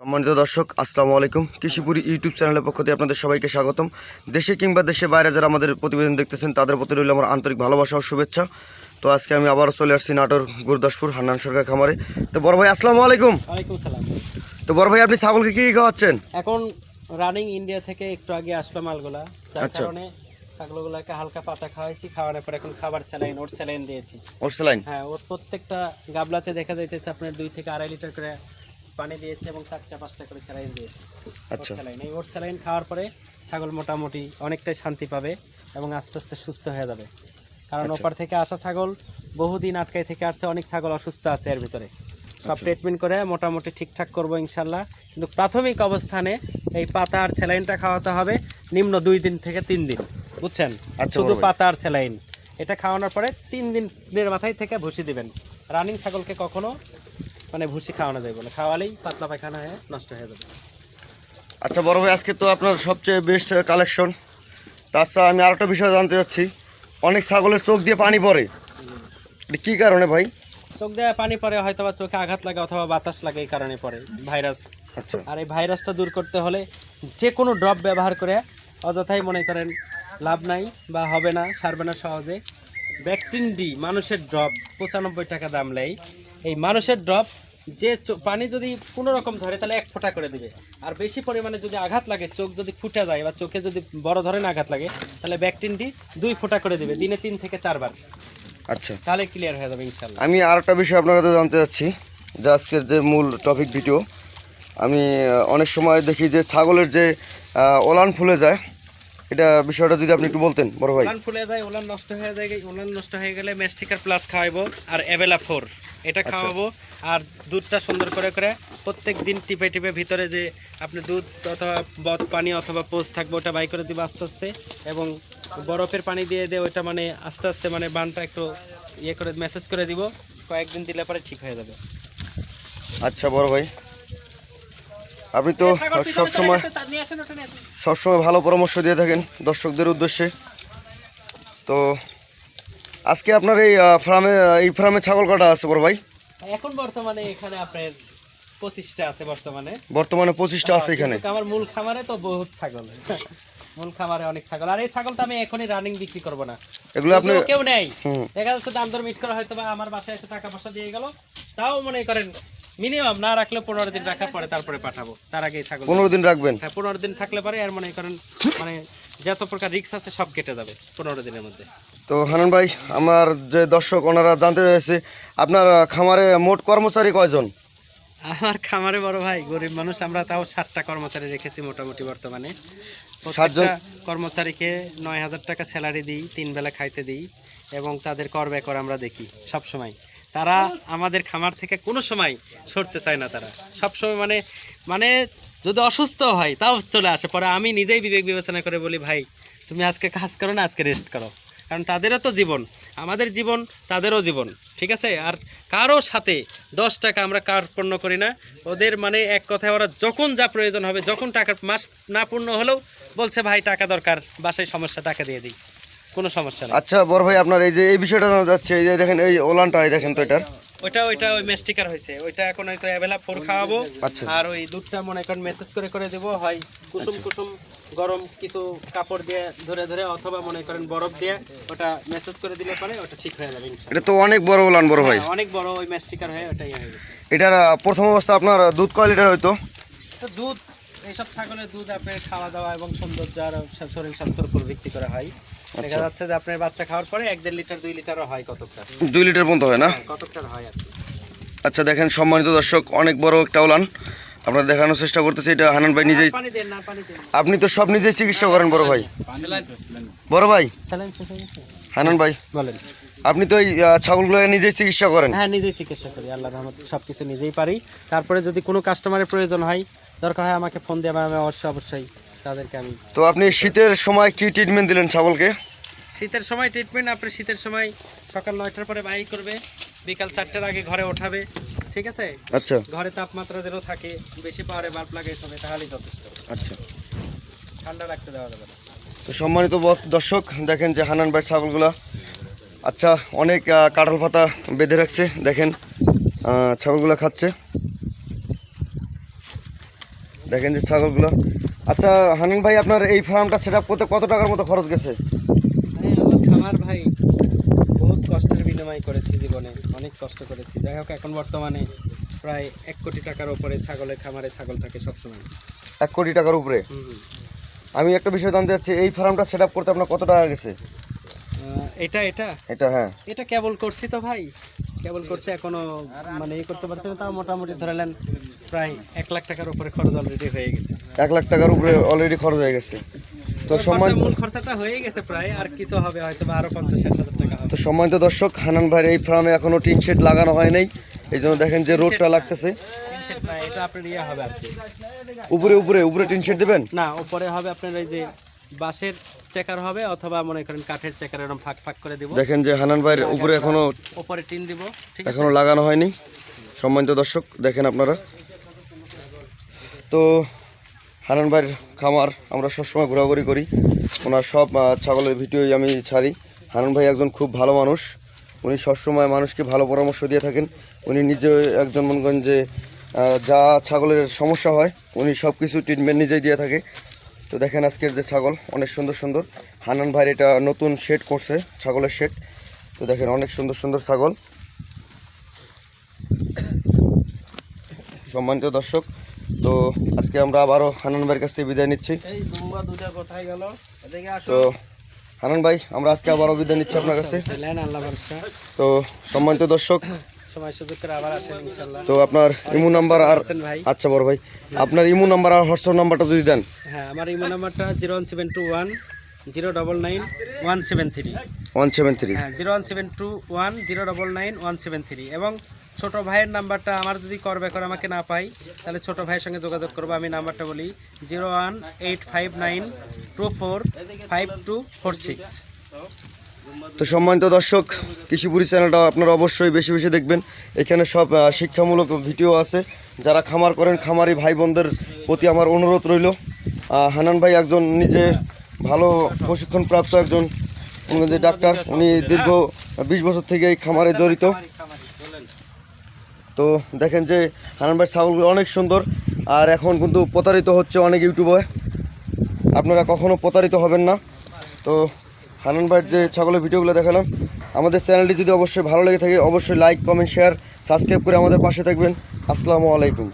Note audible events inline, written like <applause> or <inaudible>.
সম্মানিত দর্শক আসসালামু আলাইকুম। কৃষিপুরি ইউটিউব চ্যানেলের পক্ষ থেকে আপনাদের সবাইকে স্বাগতম। দেশে কিংবা দেশে বাইরে যারা আমাদের প্রতিবেদন দেখতেছেন তাদের প্রতি রইল আমার আন্তরিক ভালোবাসা ও শুভেচ্ছা। তো আজকে আমি আবারও চলে আসছি নাটোর গুরুদাসপুর হান্নান সরকার খামারে। তো বড় ভাই আসসালামু আলাইকুম। তো বড় ভাই আপনি ছাগলকে কী খাওয়াচ্ছেন? এখন রানিং ইন্ডিয়া থেকে একটু আগে আসলো মালগুলা যার আচ্ছা। কারণে ছাগলগুলোকে হালকা পাতা খাওয়াইছি খাওয়ানোর পর এখন খাবার স্যালাইন ওর স্যালাইন দিয়েছি। ওর স্যালাইন? হ্যাঁ ওর প্রত্যেকটা গাবলাতে দেখা যাইতেছে আপনার দুই থেকে আড়াই লিটার করে পানি দিয়েছে এবং চারটা পাঁচটা করে স্যালাইন দিয়েছে। আচ্ছা। স্যালাইন। এই ওর স্যালাইন খাওয়ার পরে ছাগল মোটামুটি অনেকটাই শান্তি পাবে এবং আস্তে আস্তে সুস্থ হয়ে যাবে। কারণ আচ্ছা। ওপার থেকে আসা ছাগল বহুদিন আটকাই থেকে আসছে অনেক ছাগল অসুস্থ আছে এর ভিতরে। সব ট্রিটমেন্ট করে মোটামুটি ঠিকঠাক করব ইনশাল্লাহ। কিন্তু প্রাথমিক অবস্থানে এই পাতা আর স্যালাইনটা খাওয়াতে হবে নিম্ন দুই দিন থেকে তিন দিন বুঝছেন? আচ্ছা, শুধু পাতা আর স্যালাইন। এটা খাওয়ানোর পরে তিন দিনের মাথায় থেকে ভুসি দিবেন। রানিং ছাগলকে কখনো মানে ভুসি খাওয়ানো যাবে না। খাওয়ালেই পাতলা পায়খানা হয়ে নষ্ট হয়ে যাবে। আচ্ছা বড় ভাই আজকে তো আপনার সবচেয়ে বেস্ট কালেকশন তাছাড়া আমি আরেকটা বিষয় জানতে চাচ্ছি। অনেক ছাগলের চোখ দিয়ে পানি পড়ে। কী কারণে ভাই? চোখ দেওয়া পানি পরে হয়তো বা চোখে আঘাত লাগে অথবা বাতাস লাগে এই কারণে পরে ভাইরাস। আচ্ছা। আর এই ভাইরাসটা দূর করতে হলে যে কোনো ড্রপ ব্যবহার করে অযথাই মনে করেন লাভ নাই বা হবে না সারবে না সহজে। ব্যাকটিন ডি মানুষের ড্রপ পঁচানব্বই টাকা দাম নেই। এই মানুষের ড্রপ যে পানি যদি কোনো রকম ঝরে তাহলে এক ফোঁটা করে দিবে। আর বেশি পরিমাণে যদি আঘাত লাগে চোখ যদি ফুটে যায় বা চোখে যদি বড় ধরনের আঘাত লাগে তাহলে ব্যাকটিন ডি দুই ফোঁটা করে দিবে দিনে তিন থেকে চারবার। আচ্ছা। তাহলে ক্লিয়ার হয়ে যাবে ইনশাল্লাহ আমি আর একটা বিষয় আপনার কাছে জানতে চাচ্ছি যে আজকের যে মূল টপিক ভিডিও আমি অনেক সময় দেখি যে ছাগলের যে ওলান ফুলে যায় এটা বিষয়টা যদি আপনি একটু বলতেন বড় ভাই। ওলান ফুলে যায় ওলান নষ্ট হয়ে যায় ওলান নষ্ট হয়ে গেলে ম্যাস্টিকার প্লাস খাওয়াবো আর এবেলা ফোর এটা খাওয়াবো। আর দুধটা সুন্দর করে করে প্রত্যেক দিন টিপে টিপে ভিতরে যে আপনি দুধ অথবা বদ পানি অথবা পোজ থাকবে ওটা বাই করে দিব আস্তে আস্তে এবং বরফের পানি দিয়ে দিয়ে ওইটা মানে আস্তে আস্তে মানে বানটা একটু ইয়ে করে মেসেজ করে দিব। কয়েকদিন দিলে পরে ঠিক হয়ে যাবে। আচ্ছা বড় ভাই। আপনি তো সব সময় সবসময় ভালো পরামর্শ দিয়ে থাকেন দর্শকদের উদ্দেশ্যে। তো আজকে আপনার এই ফার্মে এই ফার্মে ছাগল কাটা আছে বড় ভাই? এখন বর্তমানে এখানে আপনার পঁচিশটা আছে বর্তমানে। বর্তমানে পঁচিশটা আছে এখানে। আমার মূল খামারে তো বহুত ছাগল। <laughs> মূল খামারে অনেক ছাগল। আর এই ছাগল তো আমি এখনই রানিং বিক্রি করব না। এগুলো আপনি কেউ নেই। দেখা যাচ্ছে দাম দর মিট করা হয়তো বা আমার বাসায় এসে টাকা পয়সা দিয়ে গেল। তাও মনে করেন মিনিমাম না রাখলে পনেরো দিন রাখার পরে তারপরে পাঠাবো। তার আগে ছাগল পনেরো দিন রাখবেন? হ্যাঁ পনেরো দিন থাকলে পরে আর মনে করেন মানে যত প্রকার রিক্স আছে সব কেটে যাবে পনেরো দিনের মধ্যে। তো হানান ভাই আমার যে দর্শক ওনারা জানতে চাইছে আপনার খামারে মোট কর্মচারী কয়জন? আমার খামারে বড় ভাই গরিব মানুষ আমরা তাও ষাটটা কর্মচারী রেখেছি মোটামুটি বর্তমানে? প্রত্যেকটা কর্মচারীকে নয় হাজার টাকা স্যালারি দিই তিন বেলা খাইতে দিই এবং তাদের কর বেকর আমরা দেখি সব সময় তারা আমাদের খামার থেকে কোনো সময় সরতে চায় না তারা। সব সময় মানে মানে যদি অসুস্থ হয় তাও চলে আসে। পরে আমি নিজেই বিবেক বিবেচনা করে বলি, ভাই, তুমি আজকে কাজ করো না, আজকে রেস্ট করো। কারণ তাদেরও তো জীবন, আমাদের জীবন তাদেরও জীবন, ঠিক আছে? আর কারও সাথে দশ টাকা আমরা কার্পণ্য করি না। ওদের মানে এক কথায় ওরা যখন যা প্রয়োজন হবে, যখন টাকার মাস না পূর্ণ হলেও বলছে, ভাই, টাকা দরকার, বাসায় সমস্যা, টাকা দিয়ে দিই। কোনো সমস্যা নেই। আচ্ছা বড় ভাই আপনার এই যে এই বিষয়টা জানা যাচ্ছে এই যে দেখেন এই ওলানটা এই দেখেন তো এটার। ওইটা ওইটা ওই মেস্টিকার হয়েছে। ওইটা এখন হয়তো অ্যাভেলা ফোর খাওয়াবো। আচ্ছা। আর ওই দুধটা মনে করেন মেসেজ করে করে দেবো। হয় কুসুম কুসুম গরম কিছু কাপড় দিয়ে ধরে ধরে অথবা মনে করেন বরফ দিয়ে ওটা মেসেজ করে দিলে পরে ওটা ঠিক হয়ে যাবে এটা তো অনেক বড় ওলান বড় ভাই। হ্যাঁ, অনেক বড় ওই মেস্টিকার হয়ে ওটাই হয়ে গেছে। এটার প্রথম অবস্থা আপনার দুধ কয় লিটার হয়তো দুধ এইসব ছাগলের দুধ আপনার খাওয়া দাওয়া এবং সৌন্দর্য আর শরীর স্বাস্থ্যের উপর ভিত্তি করে হয়। দেখা যাচ্ছে যে আপনার বাচ্চা খাওয়ার পরে এক দেড় লিটার দুই লিটারও হয় কতকটা। দুই লিটার পর্যন্ত হয় না? হ্যাঁ, কতকটার হয় আর আচ্ছা দেখেন সম্মানিত দর্শক অনেক বড় একটা ওলান আপনার দেখানোর চেষ্টা করতেছি এটা হানান ভাই নিজেই পানি দেন না পানি দেন। আপনি তো সব নিজেই চিকিৎসা করেন বড় ভাই। বড় ভাই। হয়ে হানান ভাই। বলেন। আপনি তো এই ছাগলগুলো নিজেই চিকিৎসা করেন? হ্যাঁ নিজেই চিকিৎসা করি আল্লাহ রহমত সব কিছু নিজেই পারি। তারপরে যদি কোনো কাস্টমারের প্রয়োজন হয় দরকার হয় আমাকে ফোন দিয়ে আমি অবশ্যই অবশ্যই তাদেরকে আমি তো আপনি শীতের সময় কি ট্রিটমেন্ট দিলেন ছাগলকে? শীতের সময় ট্রিটমেন্ট আপনি শীতের সময় সকাল নয়টার পরে বাইর করবে বিকাল চারটার আগে ঘরে ওঠাবে ঠিক আছে? আচ্ছা। ঘরে তাপমাত্রা যেন থাকে বেশি পাওয়ারে বাল্ব লাগাইতে হবে তাহলেই যথেষ্ট। আচ্ছা। ঠান্ডা রাখতে দেওয়া যাবে না। তো সম্মানিত ব- দর্শক দেখেন যে হানান ভাই ছাগলগুলা। আচ্ছা অনেক কাঁঠাল পাতা বেঁধে রাখছে দেখেন ছাগলগুলো খাচ্ছে। দেখেন যে ছাগলগুলো। আচ্ছা হানান ভাই আপনার এই ফার্মটা সেট আপ করতে কত টাকার মতো খরচ গেছে? আমার খামার ভাই বহুত কষ্টের বিনিময় করেছি জীবনে অনেক কষ্ট করেছি। যাই হোক এখন বর্তমানে প্রায় এক কোটি টাকার উপরে ছাগলের খামারে ছাগল থাকে সবসময়। এক কোটি টাকার উপরে। আমি একটা বিষয় জানতে চাচ্ছি এই ফার্মটা সেট আপ করতে আপনার কত টাকা গেছে? এটা এটা? এটা হ্যাঁ। এটা কেবল করছি তো ভাই। কেবল করছি এখনও মানে এই করতে পারছি না তাও মোটামুটি ধরালেন প্রায় এক লাখ টাকার উপরে খরচ অলরেডি হয়ে গেছে। এক লাখ টাকার উপরে অলরেডি খরচ হয়ে গেছে। তো সম্মান মূল খরচাটা হয়ে গেছে প্রায় আর কিছু হবে হয়তো আরও পঞ্চাশ ষাট হাজার টাকা তো সম্মানিত দর্শক হানান ভাইয়ের এই ফার্মে এখনও টিন শেড লাগানো হয় নাই। এই জন্য দেখেন যে রোডটা লাগতেছে। সেটা এটা আপনার ইয়ে হবে উপরে উপরে উপরে টিন শেড দেবেন? না উপরে হবে আপনার ওই যে বাঁশের চেকার হবে অথবা মনে করেন কাঠের চেকার এরকম ফাঁক ফাঁক করে দিব। দেখেন যে হানান ভাইয়ের উপরে এখনও উপরে টিন দিব এখনও লাগানো হয়নি। সম্মানিত দর্শক দেখেন আপনারা। তো হানান ভাইয়ের খামার আমরা সবসময় ঘোরাঘুরি করি। ওনার সব ছাগলের ভিডিওই আমি ছাড়ি। হানান ভাই একজন খুব ভালো মানুষ। উনি সবসময় মানুষকে ভালো পরামর্শ দিয়ে থাকেন। উনি নিজে একজন মনে করেন যে যা ছাগলের সমস্যা হয়, উনি সব কিছু ট্রিটমেন্ট নিজেই দিয়ে থাকে। তো দেখেন আজকের যে ছাগল, অনেক সুন্দর সুন্দর। হানান ভাইয়ের এটা নতুন শেড করছে, ছাগলের শেড তো দেখেন অনেক সুন্দর সুন্দর ছাগল। সম্মানিত দর্শক তো আজকে আমরা আবারও হানান ভাইয়ের কাছ থেকে বিদায় নিচ্ছি। তো হানান ভাই আমরা আজকে আবারও বিদায় নিচ্ছি আপনার কাছে। তো সম্মানিত দর্শক তো আপনার ইমো নাম্বার আর আচ্ছা বড় ভাই আপনার ইমো নাম্বার আর হোয়াটসঅ্যাপ নাম্বারটা যদি দেন। হ্যাঁ আমার ইমো নাম্বারটা zero one seven two one zero double nine one seven three. One seven three. হ্যাঁ zero one seven two one zero double nine one seven three. এবং ছোটো ভাইয়ের নাম্বারটা আমার যদি কর ব্যাকর আমাকে না পাই তাহলে ছোট ভাইয়ের সঙ্গে যোগাযোগ করব। আমি নাম্বারটা বলি, zero one eight five nine two four five two four six. তো সম্মানিত দর্শক কৃষিপুরি চ্যানেলটা আপনারা অবশ্যই বেশি বেশি দেখবেন। এখানে সব শিক্ষামূলক ভিডিও আছে। যারা খামার করেন, খামারি ভাই বোনদের প্রতি আমার অনুরোধ রইল। হানান ভাই একজন নিজে ভালো প্রশিক্ষণপ্রাপ্ত একজন ডাক্তার, উনি দীর্ঘ বিশ বছর থেকে এই খামারে জড়িত। তো দেখেন যে হানান ভাই ছাগলগুলো অনেক সুন্দর। আর এখন কিন্তু প্রতারিত হচ্ছে অনেক ইউটিউবে। আপনারা কখনও প্রতারিত হবেন না। তো হানান ভাইয়ের যে ছাগলের ভিডিওগুলো দেখালাম, আমাদের চ্যানেলটি যদি অবশ্যই ভালো লেগে থাকে, অবশ্যই লাইক, কমেন্ট, শেয়ার, সাবস্ক্রাইব করে আমাদের পাশে থাকবেন। আসসালামু আলাইকুম।